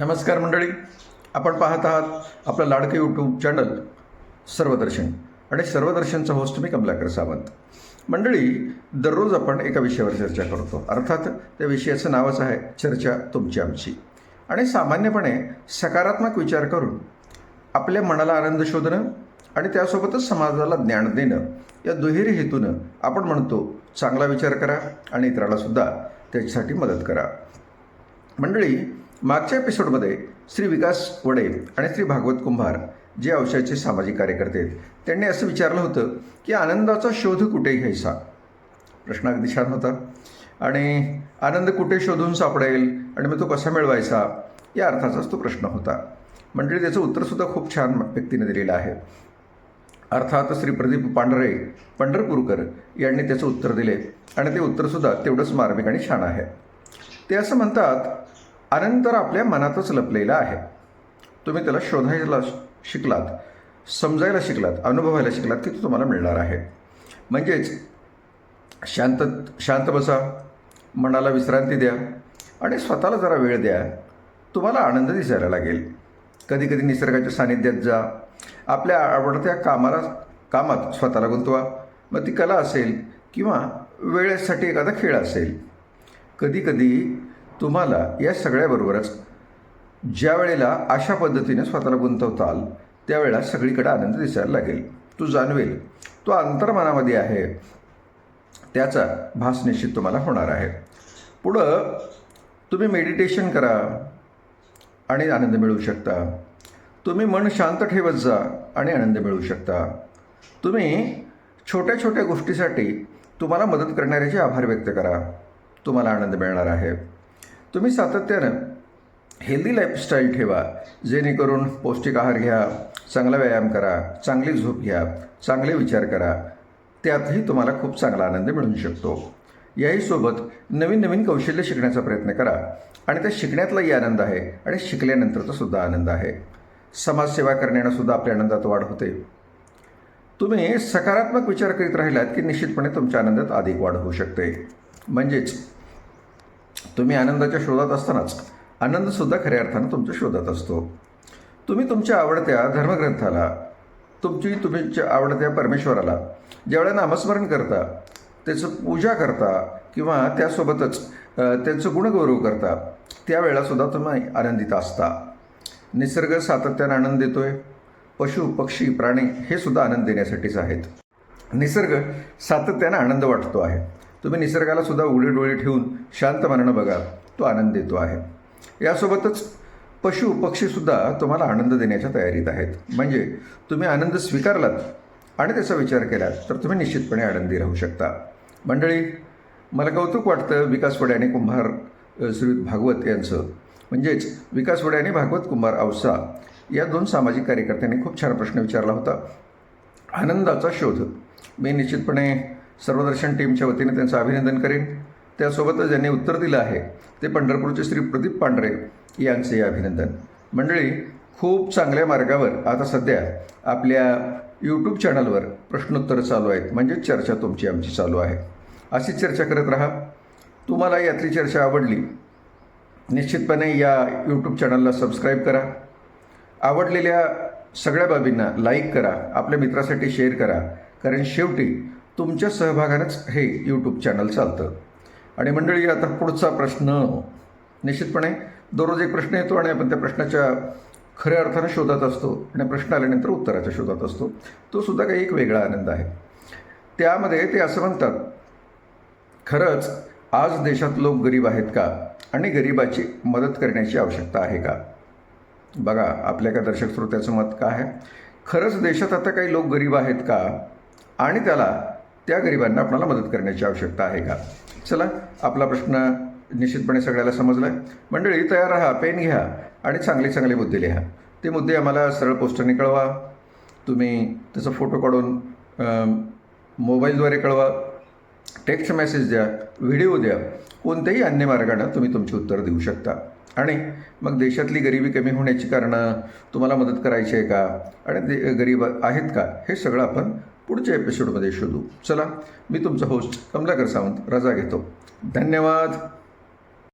नमस्कार मंडळी. आपण पाहत आहात आपलं लाडकं यूट्यूब चॅनल सर्वदर्शन. आणि सर्वदर्शनचा होस्ट मी कमलाकर सावंत. मंडळी दररोज आपण एका विषयावर चर्चा करतो. अर्थात त्या विषयाचं नावच आहे चर्चा तुमची आमची. आणि सामान्यपणे सकारात्मक विचार करून आपल्या मनाला आनंद शोधणं आणि त्यासोबतच समाजाला ज्ञान देणं या दुहेरी हेतूनं आपण म्हणतो चांगला विचार करा आणि इतराला सुद्धा त्याच्यासाठी मदत करा. मंडळी मागच्या एपिसोडमध्ये श्री विकास वडे आणि श्री भागवत कुंभार जे अंशाचे सामाजिक कार्यकर्ते आहेत त्यांनी असं विचारलं होतं की आनंदाचा शोध कुठे घ्यायचा? प्रश्न अगदी छान होता. आणि आनंद कुठे शोधून सापडेल आणि मग तो कसा मिळवायचा या अर्थाचाच तो प्रश्न होता. मंडळी त्याचं उत्तरसुद्धा खूप छान व्यक्तीने दिलेलं आहे. अर्थात श्री प्रदीप पांढरे पंढरपूरकर यांनी त्याचं उत्तर दिले. आणि ते उत्तरसुद्धा तेवढंच मार्मिक आणि छान आहे. ते असं म्हणतात आनंद तर आपल्या मनातच लपलेला आहे. तुम्ही त्याला शोधायला शिकलात समजायला शिकलात अनुभवायला शिकलात की तो तुम्हाला मिळणार आहे. म्हणजेच शांत शांत बसा मनाला विश्रांती द्या आणि स्वतःला जरा वेळ द्या. तुम्हाला आनंद दिसायला लागेल. कधी कधी निसर्गाच्या सानिध्यात जा. आपल्या आवडत्या कामाला कामात स्वतःला गुंतवा. मग ती कला असेल किंवा वेळेसाठी एखादा खेळ असेल. कधीकधी तुम्हाला या सगळ्याबरोबरच ज्या वेळेला अशा पद्धतीने स्वतःला गुंतवताल त्यावेळेला सगळीकडे आनंद दिसायला लागेल. तू जाणवेल तो अंतर्मनामध्ये आहे. त्याचा भास निश्चित तुम्हाला होणार आहे. पुढं तुम्ही मेडिटेशन करा आणि आनंद मिळवू शकता. तुम्ही मन शांत ठेवत जा आणि आनंद मिळवू शकता. तुम्ही छोट्या छोट्या गोष्टीसाठी तुम्हाला मदत करणाऱ्याचे आभार व्यक्त करा तुम्हाला आनंद मिळणार आहे. तुम्ही सातत्यानं हेल्दी लाईफस्टाईल ठेवा जेणेकरून पौष्टिक आहार घ्या चांगला व्यायाम करा चांगली झोप घ्या चांगले विचार करा. त्यातही तुम्हाला खूप चांगला आनंद मिळू शकतो. याही सोबत नवीन नवीन कौशल्य शिकण्याचा प्रयत्न करा आणि त्या शिकण्यातलाही आनंद आहे आणि शिकल्यानंतरचा सुद्धा आनंद आहे. समाजसेवा करण्यानं सुद्धा आपल्या आनंदात वाढ होते. तुम्ही सकारात्मक विचार करीत राहिलात की निश्चितपणे तुमच्या आनंदात अधिक वाढ होऊ शकते. म्हणजेच तुम्ही आनंदाच्या शोधात असतानाच आनंदसुद्धा खऱ्या अर्थानं तुमच्या शोधात असतो. तुम्ही तुमच्या आवडत्या धर्मग्रंथाला तुमची तुमच्या आवडत्या परमेश्वराला ज्यावेळेला नामस्मरण करता त्याचं पूजा करता किंवा त्यासोबतच त्यांचं गुणगौरव करता त्यावेळेलासुद्धा तुम्ही आनंदित असता. निसर्ग सातत्यानं आनंद देतोय. पशु पक्षी प्राणी हे सुद्धा आनंद देण्यासाठीच आहेत. निसर्ग सातत्यानं आनंद वाटतो आहे. तुम्ही निसर्गाला सुद्धा उघडे डोळे ठेवून शांत मनानं बघा तो आनंद देतो आहे. यासोबतच पशु पक्षीसुद्धा तुम्हाला आनंद देण्याच्या तयारीत आहेत. म्हणजे तुम्ही आनंद स्वीकारलात आणि त्याचा विचार केलात तर तुम्ही निश्चितपणे आनंदी राहू शकता. मंडळी मला कौतुक वाटतं विकास वडे आणि कुंभार श्री भागवत यांचं. म्हणजेच विकास वडे आणि भागवत कुंभार औसा या दोन सामाजिक कार्यकर्त्यांनी खूप छान प्रश्न विचारला होता. आनंदाचा शोध. मी निश्चितपणे सर्वदर्शन टीमच्या वतीने त्यांचं अभिनंदन करेन. त्यासोबतच ज्यांनी उत्तर दिलं आहे ते पंढरपूरचे श्री प्रदीप पांढरे यांचे अभिनंदन. मंडळी खूप चांगल्या मार्गावर आता सध्या आपल्या यूट्यूब चॅनलवर प्रश्नोत्तरं चालू आहेत. म्हणजे चर्चा तुमची आमची चालू आहे. अशीच चर्चा करत राहा. तुम्हाला यातली चर्चा आवडली निश्चितपणे या यूट्यूब चॅनलला सबस्क्राईब करा. आवडलेल्या सगळ्या बाबींना लाईक करा. आपल्या मित्रासाठी शेअर करा. कारण शेवटी तुमच्या सहभागानंच हे यूट्यूब चॅनल चालतं. आणि मंडळी आता पुढचा प्रश्न निश्चितपणे दररोज एक प्रश्न येतो आणि आपण त्या प्रश्नाच्या खऱ्या अर्थानं शोधात असतो आणि प्रश्न आल्यानंतर उत्तराच्या शोधात असतो. तो सुद्धा काही एक वेगळा आनंद आहे. त्यामध्ये ते असं म्हणतात खरंच आज देशात लोक गरीब आहेत का? आणि गरिबाची मदत करण्याची आवश्यकता आहे का? बघा आपल्या का दर्शक श्रोत्याचं मत काय आहे? खरंच देशात आता काही लोक गरीब आहेत का? आणि त्याला त्या गरिबांना आपल्याला मदत करण्याची आवश्यकता आहे का? चला आपला प्रश्न निश्चितपणे सगळ्याला समजला आहे मंडळी तयार राहा पेन घ्या आणि चांगले चांगले मुद्दे लिहा. ते मुद्दे आम्हाला सरळ पोस्टरने कळवा. तुम्ही त्याचा फोटो काढून मोबाईलद्वारे कळवा. टेक्स्ट मेसेज द्या व्हिडिओ द्या. कोणत्याही अन्य मार्गानं तुम्ही तुमची उत्तर देऊ शकता. आणि मग देशातली गरिबी कमी होण्याची कारणं तुम्हाला मदत करायची आहे का? आणि ते गरीब आहेत का? हे सगळं आपण पुढच्या एपिसोडमध्ये शोधू. चला मी तुमचा होस्ट कमलाकर सावंत रजा घेतो. धन्यवाद.